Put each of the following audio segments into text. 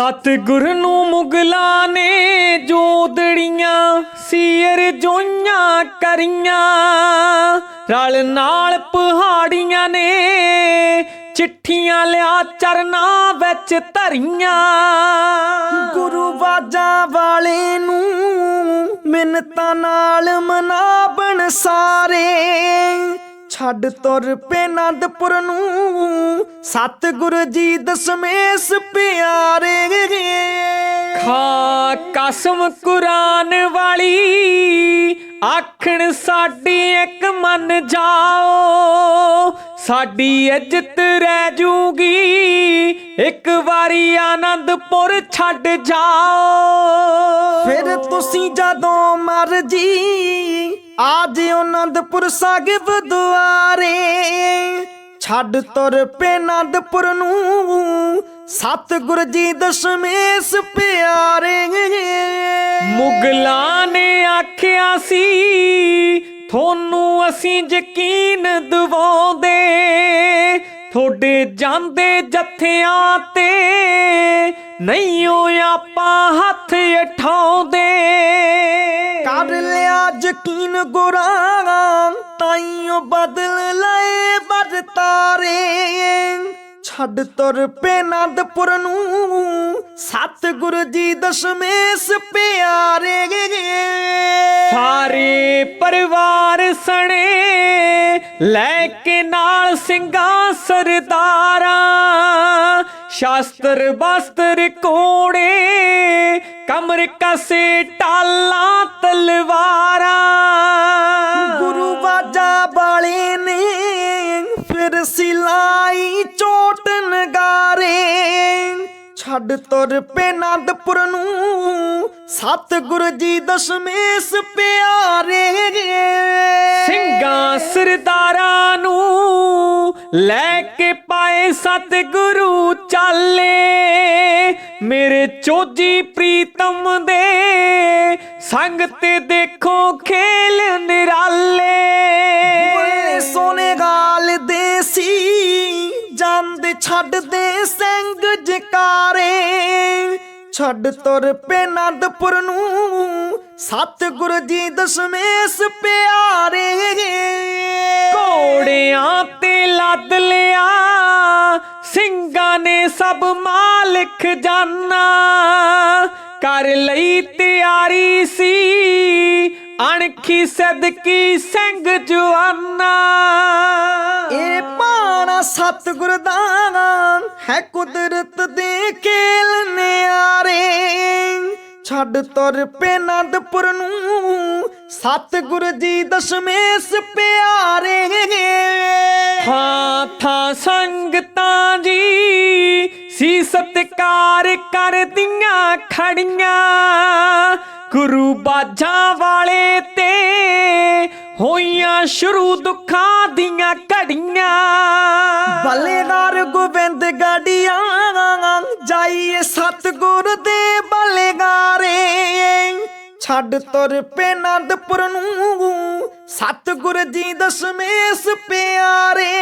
ਸਤਿਗੁਰ ਨੂੰ ਮੁਗਲਾਂ ਨੇ ਜੋਦੜੀਆਂ ਸੀਰ ਜੋਈਆਂ ਕਰੀਆਂ। ਰਲ ਨਾਲ ਪਹਾੜੀਆਂ ਨੇ ਚਿੱਠੀਆਂ ਲਿਆ, ਚਰਨਾਂ ਵਿੱਚ ਧਰੀਆਂ। ਗੁਰੂ ਬਾਜਾਂ ਵਾਲੇ ਨੂੰ ਮਿੰਨਤਾਂ ਨਾਲ ਮਨਾਬਣ ਸਾਰੇ। ਛੱਡ ਤੁਰ ਪੇ ਆਨੰਦਪੁਰ ਨੂੰ। ਸਤਿਗੁਰੂ ਜੀ ਦਸਮੇਸ਼ ਪਿਆਰੇ ਖਾ ਕਸਮ ਕੁਰਾਨ ਵਾਲੀ, ਆਖਣ ਸਾਡੀ ਇੱਕ ਮੰਨ ਜਾਓ। ਸਾਡੀ ਇੱਜ਼ਤ ਰਹਿ ਜੂਗੀ ਇੱਕ ਵਾਰੀ ਆਨੰਦਪੁਰ ਛੱਡ ਜਾਓ। ਫਿਰ ਤੁਸੀਂ ਜਦੋਂ ਮਰਜ਼ੀ ਆ ਜਿਓ ਆਨੰਦਪੁਰ ਸਾਹਿਬ ਦੁਆਰੇ। ਛੱਡ ਤੁਰ ਪੇ ਆਨੰਦਪੁਰ ਨੂੰ ਸਤਿਗੁਰ ਜੀ ਦਸ਼ਮੇਸ਼ ਪਿਆਰੇ। ਮੁਗਲਾਂ ਨੇ ਆਖਿਆ ਸੀ ਤੁਹਾਨੂੰ ਅਸੀਂ ਯਕੀਨ ਦਿਵਾਉਂਦੇ। ਤੁਹਾਡੇ ਜਾਂਦੇ ਜੱਥਿਆਂ ਤੇ ਨਹੀਂ ਓ ਆਪਾਂ ਹੱਥ ਉਠਾਉਂਦੇ। ਕਰ ਲਿਆ ਯਕੀਨ ਗੁਰਾਂ ਤਾਈਓ ਬਦਲ ਲਏ ਵਰਤਾਰੇ ਛੱਡ ਤੁਰ ਪੇ ਆਨੰਦਪੁਰ ਨੂੰ ਸਤਿਗੁਰੂ ਜੀ ਦਸ਼ਮੇਸ਼ ਪਿਆਰੇ ਸਾਰੇ ਪਰਿਵਾਰ ਸਣੇ ਲੈ ਕੇ ਨਾਲ ਸਿੰਘਾਂ ਸਰਦਾਰਾਂ, ਸ਼ਾਸਤਰ ਬਸਤਰ ਕੋੜੇ ਕਮਰ ਕਸੇ ਟਾਲਾਂ, ਤਲਵਾਰਾਂ। ਗੁਰੂ ਬਾਜਾ ਵਾਲੇ ਨੇ ਫਿਰ ਸਿਲਾਈ ਚੋਟ ਨਗਾਰੇ, ਛੱਡ ਤੁਰ ਪੇ ਨੰਦਪੁਰ ਨੂੰ ਸਤਿਗੁਰੂ ਜੀ ਦਸ਼ਮੇਸ਼ ਪਿਆਰੇ ਸਿੰਘਾਂ ਸਰਦਾਰਾਂ ਨੂੰ ਲੈ ਕੇ ਪਾਏ ਸਤਿਗੁਰੂ ਚਾਲੇ। ਮੇਰੇ ਚੋਜੀ ਪ੍ਰੀਤਮ ਦੇ ਸੰਗ ਤੇ ਦੇਖੋ ਖੇਲ ਨਿਰਾਲੇ। ਸੋਨੇ ਗਾਲ ਦੇ ਸੀ ਜਾਂਦੇ ਛੱਡਦੇ ਸਿੰਘ ਜਕਾਰੇ। ਛੱਡ ਤੁਰ ਪੇ ਨੰਦਪੁਰ ਨੂੰ। ਸਤਿਗੁਰ ਜੀ ਦਸ਼ਮੇਸ਼ ਪਿਆਰੇ ਘੋੜਿਆਂ ਤੇ ਲੱਦ ਲਿਆ। ਸਿੰਘਾਂ ਨੇ ਸਭ ਮਾਲਕ ਜਾਨਾ। ਕਰ ਲਈ ਤਿਆਰੀ ਸੀ। ਅਣਖੀ ਸਦਕੀ ਸਿੰਘ ਜਵਾਨਾ। ਇਹ ਪਾਣਾ ਸਤਿਗੁਰ ਦਾ ਹੈ ਕੁਦਰਤ ਦੇ ਖੇਲ। ਛੱਡ ਤੁਰ ਪੇ ਆਨੰਦਪੁਰ ਨੂੰ। ਸਤਿਗੁਰ ਜੀ ਦਸ਼ਮੇਸ਼ ਪਿਆਰੇ ਥਾਂ ਥਾਂ ਸੰਗਤਾਂ ਜੀ ਸੀ ਸਤਿਕਾਰ ਕਰਦੀਆਂ ਖੜੀਆਂ। ਗੁਰੂ ਬਾਜਾਂ ਵਾਲੇ ਤੇ ਹੋਈਆਂ ਸ਼ੁਰੂ ਦੁੱਖਾਂ ਦੀਆਂ ਘੜੀਆਂ। ਬਲੇਗਾਰ ਗੋਬਿੰਦ ਗਾੜੀਆਂ ਜਾਈਏ ਸਤਿਗੁਰ ਦੇ ਬਲੇਗਾਰੇ ਛੱਡ ਤੁਰ ਪੇ ਆਨੰਦਪੁਰ ਨੂੰ। ਸਤਿਗੁਰ ਜੀ ਦਸ਼ਮੇਸ਼ ਪਿਆਰੇ।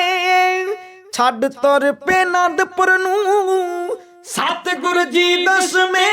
ਛੱਡ ਤੁਰ ਪੇ ਆਨੰਦਪੁਰ ਨੂੰ। ਸਤਿਗੁਰ ਜੀ ਦਸ਼ਮੇਸ਼